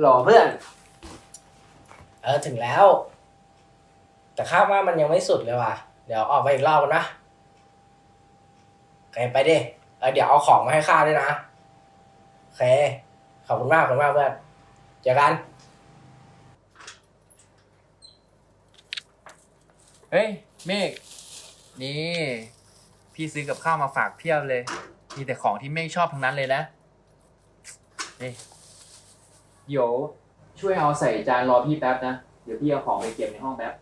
หล่อเพื่อน เออถึงแล้ว แต่คาดว่ามันยังไม่สุดเลยว่ะ เดี๋ยวออกไปอีกรอบนะโอเคไปดิเออเดี๋ยวเอาของมาให้ข้าด้วยนะโอเคขอบคุณมากขอบคุณมากเพื่อนเจอกัน เฮ้ยเมฆนี่ พี่ซื้อกับข้าวมาฝากเพียบเลย มีแต่ของที่เมฆชอบทั้งนั้นเลยนะนี่ เดี๋ยวช่วยเอาใส่จานรอพี่แป๊บนะ เดี๋ยวพี่เอาของไปเก็บในห้องแป๊บ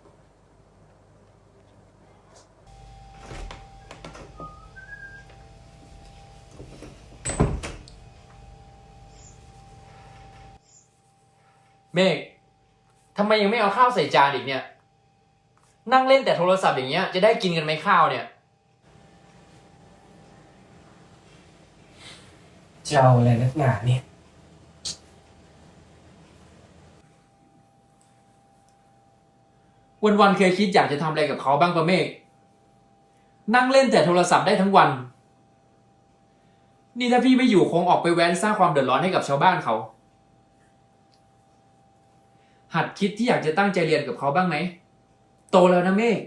เมฆทำไมยังไม่เอาข้าวใส่จานอีกเนี่ย นั่งเล่นแต่โทรศัพท์อย่างเงี้ย จะได้กินกันไหมข้าวเนี่ยเจ้าอะไรนักหนาเนี่ย วันๆเคยคิดอยากจะทำอะไรกับเขาบ้างปะเมฆนั่งเล่นแต่โทรศัพท์ได้ทั้งวัน นี่ถ้าพี่ไม่อยู่คงออกไปแว้นสร้างความเดือดร้อนให้กับชาวบ้านเขา หัดคิดที่อยากจะตั้งใจเรียนกับเขาบ้างไหมโตแล้วนะเมฆ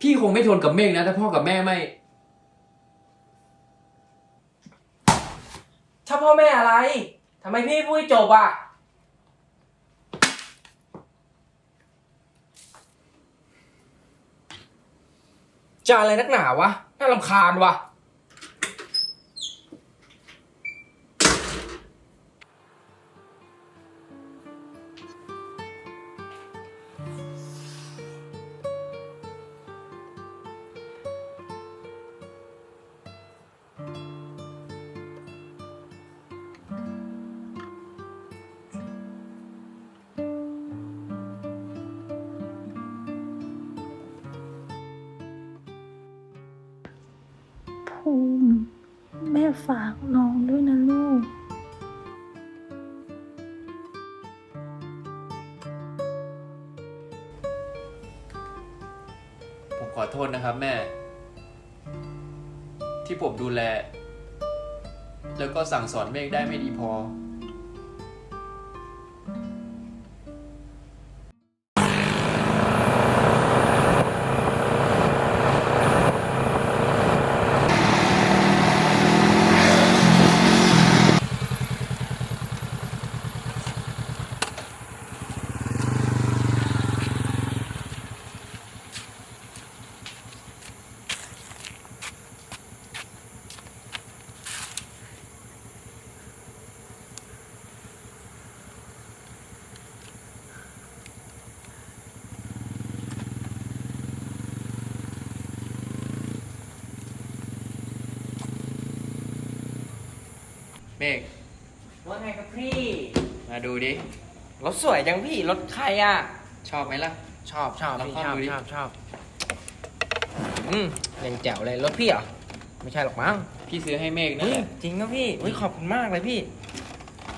พี่คงไม่ทนกับเมฆนะถ้าพ่อกับแม่ไม่ ถ้าพ่อแม่อะไร ทำไมพี่พูดให้จบอะ จะอะไรนักหนาวะ น่ารำคาญวะ ภูมิ แม่ฝากน้องด้วยนะลูกผมขอโทษนะครับแม่ ที่ผมดูแล แล้วก็สั่งสอนเมฆได้ไม่ดีพอ เมฆว่าไงครับพี่ มาดูดิ รถสวยจังพี่ รถใครอะ ชอบไหมล่ะ ชอบชอบลองพี่เข้าชอบดูดิ ชอบชอบอืมยังแจ๋วเลย รถพี่เหรอ ไม่ใช่หรอกมั้งพี่ซื้อให้เมฆนั่นเฮ้ยแหละ จริงนะพี่เฮ้ยขอบคุณมากเลยพี่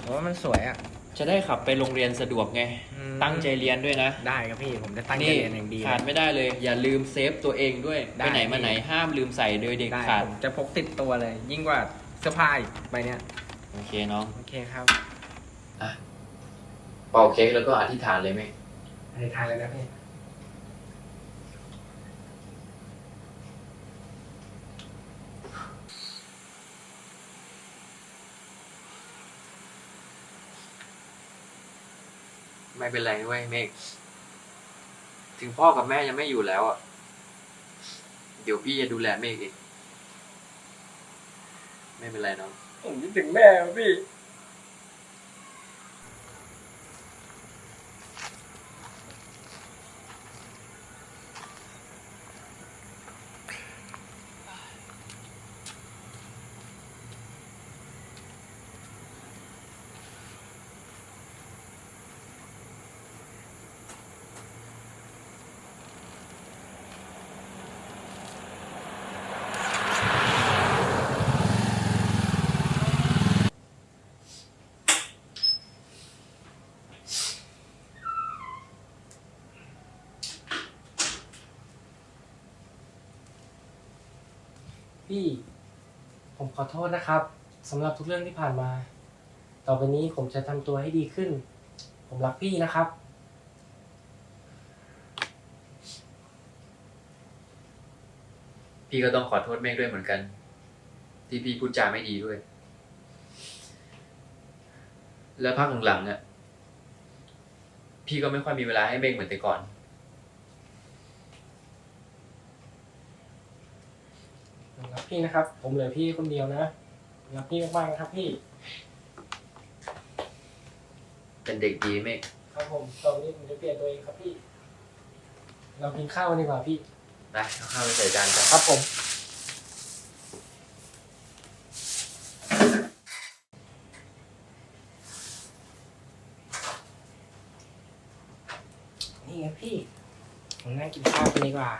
ผมว่ามันสวยอะ จะได้ขับไปโรงเรียนสะดวกไง อืม ตั้งใจเรียนด้วยนะ ได้ครับพี่ ผมจะตั้งใจนี่เรียนอย่างดีขาดไม่ได้เลย อย่าลืมเซฟตัวเองด้วย ได้ ไปไหนมาไหนห้ามลืมใส่โดยเด็ดได้ขาด ผมจะพกติดตัวเลย ยิ่งกว่าเสื้อผ้าอีกใบเนี้ย โอเคน้องโอเคครับเป่าเค้กแล้วก็อธิษฐานเลยไหมอธิษฐานเลยนะพี่ไม่เป็นไรเว้ยเมฆถึงพ่อกับแม่ยังไม่อยู่แล้วอะ เดี๋ยวพี่จะดูแลเมฆเอง ไม่เป็นไรน้องผมคิดถึงแม่พี่ พี่ ผมขอโทษนะครับสำหรับทุกเรื่องที่ผ่านมา ต่อไปนี้ผมจะทำตัวให้ดีขึ้น ผมรักพี่นะครับ พี่ก็ต้องขอโทษเมฆด้วยเหมือนกัน ที่พี่พูดจาไม่ดีด้วย แล้วพักหลังๆอะพี่ก็ไม่ค่อยมีเวลาให้เมฆเหมือนแต่ก่อน ผมรัก พี่นะครับ ผมเหลือพี่คนเดียวนะรักพี่มากๆนะครับพี่ เป็นเด็กดีเมฆครับผมตอนนี้ผมจะเปลี่ยนตัวเองครับพี่ เรากินข้าวกันดีกว่าพี่นะเอาข้าวไปใส่จานกัน ครับผม นี่ไงพี่ผมนั่งกินข้าวกันดีกว่า